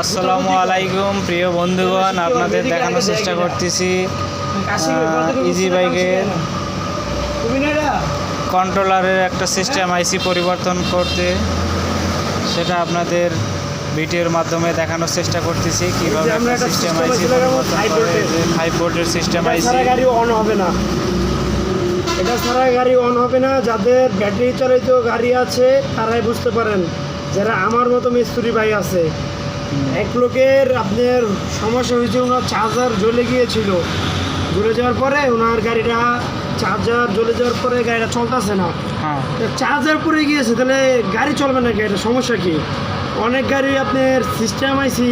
আসসালামু আলাইকুম প্রিয় বন্ধুগণ আপনাদের দেখানোর চেষ্টা করতেছি ইজি বাইকের কন্ট্রোলারের একটা সিস্টেম আইসি পরিবর্তন করতে। সেটা আপনাদের ভিডিওর মাধ্যমে দেখানোর চেষ্টা করতেছি কীভাবে সিস্টেম আইসি পরিবর্তন করে। ফাইভ ভোল্টের সিস্টেম আইসি গাড়ি অন হবে না। এটা ছাড়া গাড়ি অন হবে না যাদের ব্যাটারি চালিত গাড়ি আছে তারাই বুঝতে পারেন। যারা আমার মতো মিস্ত্রি ভাই আছে এক লোকের আপনার সমস্যা হয়েছে ওনার চার্জার জ্বলে গিয়েছিল। জ্বলে যাওয়ার পরে ওনার গাড়িটা চার্জার জ্বলে যাওয়ার পরে গাড়িটা চলতেছে না। হ্যাঁ। চার্জার পরে গিয়েছে তাহলে গাড়ি চলবে না এটা সমস্যা কি? অনেক গাড়ি আপনার সিস্টেম আইসি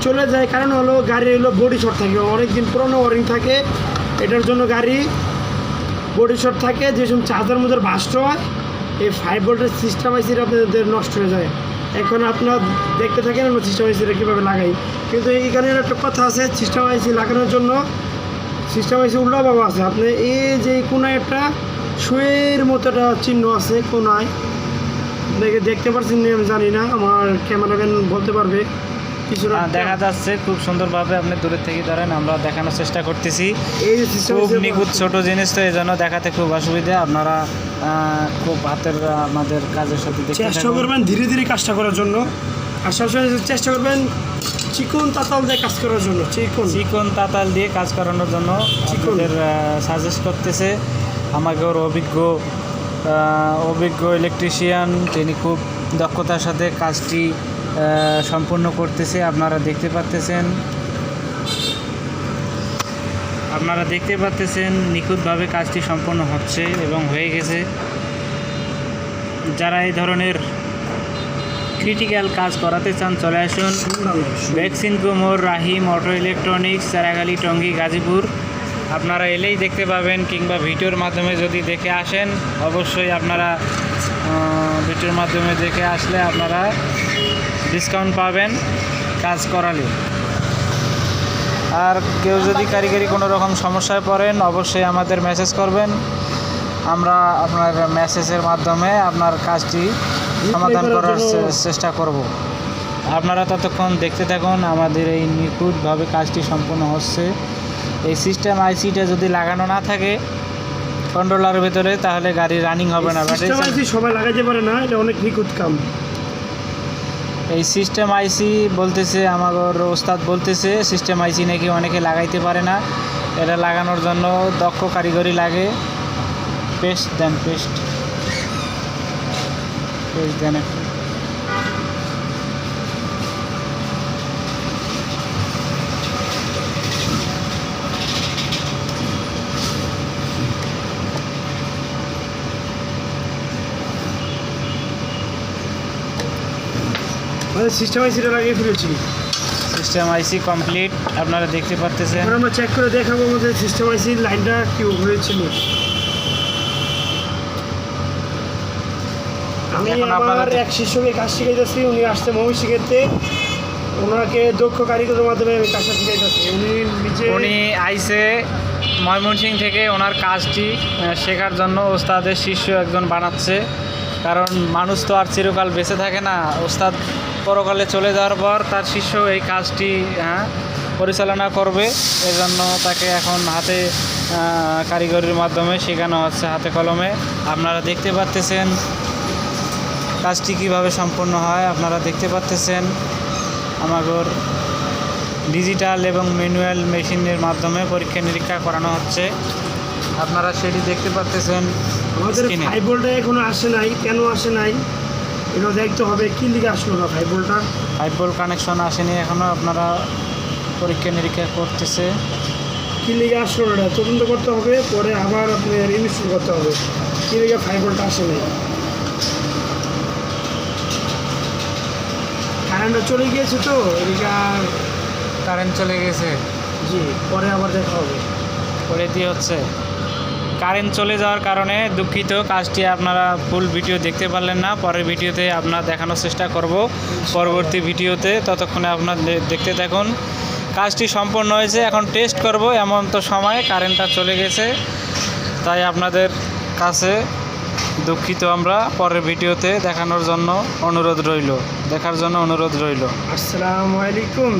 চলে যায় কারণ হলো গাড়ি হলো বডি শর্ট থাকে অনেক দিন পুরনো ওয়ারিং থাকে এটার জন্য গাড়ি বডি শর্ট থাকে যে সময় চার্জার মধ্যে বাস্ট হয় এই ফাইভ ভোল্টের সিস্টেম আইসিটা আপনাদের নষ্ট হয়ে যায়। এখন আপনার দেখতে থাকেন আমরা সিস্টেম আইসিটা কীভাবে লাগাই। কিন্তু এইখানে একটা কথা আছে সিস্টেম আইসি লাগানোর জন্য সিস্টেম আইসি উল্টাভাবে আছে। আপনি এই যে কোনায় একটা শুয়ের মতো একটা চিহ্ন আছে কোনায় দেখে দেখতে পাচ্ছেন আমি জানি না আমার ক্যামেরাম্যান বলতে পারবে। কিছুটা দেখা যাচ্ছে খুব সুন্দরভাবে আপনি দূরের থেকে ধরেন আমরা দেখানোর চেষ্টা করতেছি। এই যে সিস্টেম খুব নিখুঁত ছোট জিনিস তো এই জন্য দেখাতে খুব অসুবিধা। আপনারা খুব হাতের আমাদের কাজের সাথে চেষ্টা করবেন ধীরে ধীরে কাজটা করার জন্য। আর সবসময় চেষ্টা করবেন চিকন তাতাল দিয়ে কাজ করার জন্য চিকন। চিকন তাতাল দিয়ে কাজ করানোর জন্য চিকন। আপনাদের সাজেস্ট করতেছে। আমাকে ওর অভিজ্ঞ অভিজ্ঞ ইলেকট্রিশিয়ান তিনি খুব দক্ষতার সাথে কাজটি সম্পূর্ণ করতেছে। আপনারা দেখতে পাচ্তেছেন আপনারা দেখতে পাচ্তেছেন নিখুঁতভাবে কাজটি সম্পন্ন হচ্ছে এবং হয়ে গেছে। যারা এই ধরনের ক্রিটিক্যাল কাজ করাতে চান, চলে আসুন। ভ্যাকসিন কুমোর রাহিম, অটো ইলেকট্রনিক্স, চারাগালি, টঙ্গি, গাজীপুর। আপনারা এলেই দেখতে পাবেন কিংবা ভিডিওর মাধ্যমে যদি দেখে আসেন, অবশ্যই আপনারা ভিডিওর মাধ্যমে দেখে আসলে আপনারা ডিসকাউন্ট পাবেন কাজ করালে। আর কেউ যদি কারিগরি কোনো রকম সমস্যায় পড়েন অবশ্যই আমাদের মেসেজ করবেন। আমরা আপনার মেসেজের মাধ্যমে আপনার কাজটি সমাধান করার চেষ্টা করব। আপনারা ততক্ষণ দেখতে থাকুন আমাদের এই নিখুঁতভাবে কাজটি সম্পূর্ণ হচ্ছে। এই সিস্টেম আইসিটা যদি লাগানো না থাকে কন্ট্রোলারের ভেতরে তাহলে গাড়ি রানিং হবে না। ব্যাটারি সবাই লাগাইতে পারে না এটা অনেক নিখুঁত কাম। এই সিস্টেম আইসি বলতেছে আমার ওস্তাদ বলতেছে সিস্টেম আইসি নাকি অনেকে লাগাইতে পারে না। এটা লাগানোর জন্য দক্ষ কারিগরি লাগে। পেস্ট দেন পেস্ট পেস্ট দেন মানে সিস্টেম আইসিটা লাগিয়ে ফেলেছি। সিস্টেম আইসি কমপ্লিট আপনারা দেখতে পারতেছেন। আমরা চেক করে দেখাবো আমাদের সিস্টেম আইসির লাইনটা কি হয়েছিল। আমি আমার এক শিষ্যকে কাজ শিখাইতেছি উনি আসছে মমি শিখাইতে। ওনাকে দক্ষ কারিগরের মাধ্যমে আমি কাজটা শিখাইতেছি। উনি নিজে উনি আইসে ময়মনসিং থেকে ওনার কাজটি শেখার জন্য ওস্তাদের শিষ্য একজন বানাচ্ছে। কারণ মানুষ তো আর চিরকাল বেঁচে থাকে না। ওস্তাদ পরকালে চলে যাওয়ার পর তার শিষ্য এই কাজটি হ্যাঁ পরিচালনা করবে। এজন্য তাকে এখন হাতে কারিগরির মাধ্যমে শেখানো হচ্ছে হাতে কলমে। আপনারা দেখতে পাচ্তেছেন কাজটি কীভাবে সম্পন্ন হয়। আপনারা দেখতে পাচ্তেছেন আমাগর ডিজিটাল এবং ম্যানুয়াল মেশিনের মাধ্যমে পরীক্ষা নিরীক্ষা করানো হচ্ছে। আপনারা সেটি দেখতে পাচ্তেছেন আমাদের ফাইভ এখনও আসে নাই কেন আসে নাই? এটা দেখতে হবে কি লিখে আসলো না ফাইভ ভোল্টটা ফাইভ ভোল্ট কানেকশন আসেনি এখনও আপনারা পরীক্ষা নিরীক্ষা করতেছে। কি লিখে আসলো না তদন্ত করতে হবে পরে আবার আপনার ইনস্টল করতে হবে। কি লিখে ফাইভ ভোল্টটা আসে নাই কারেন্টটা চলে গিয়েছে তো এদিকে আর কারেন্ট চলে গেছে। জি পরে আবার দেখা হবে। করে দিয়ে হচ্ছে। কারেন্ট চলে যাওয়ার কারণে দুঃখিত। কাজটি আপনারা ফুল ভিডিও দেখতে পারলেন না। পরের ভিডিওতে আপনার দেখানোর চেষ্টা করব। পরবর্তী ভিডিওতে ততক্ষণে আপনার দেখতে থাকুন। কাজটি সম্পন্ন হয়েছে। এখন টেস্ট করব। এমন তো সময় কারেন্টটা চলে গেছে। তাই আপনাদের কাছে দুঃখিত আমরা। পরের ভিডিওতে দেখানোর জন্য অনুরোধ রইল। দেখার জন্য অনুরোধ রইল। আসসালামু আলাইকুম।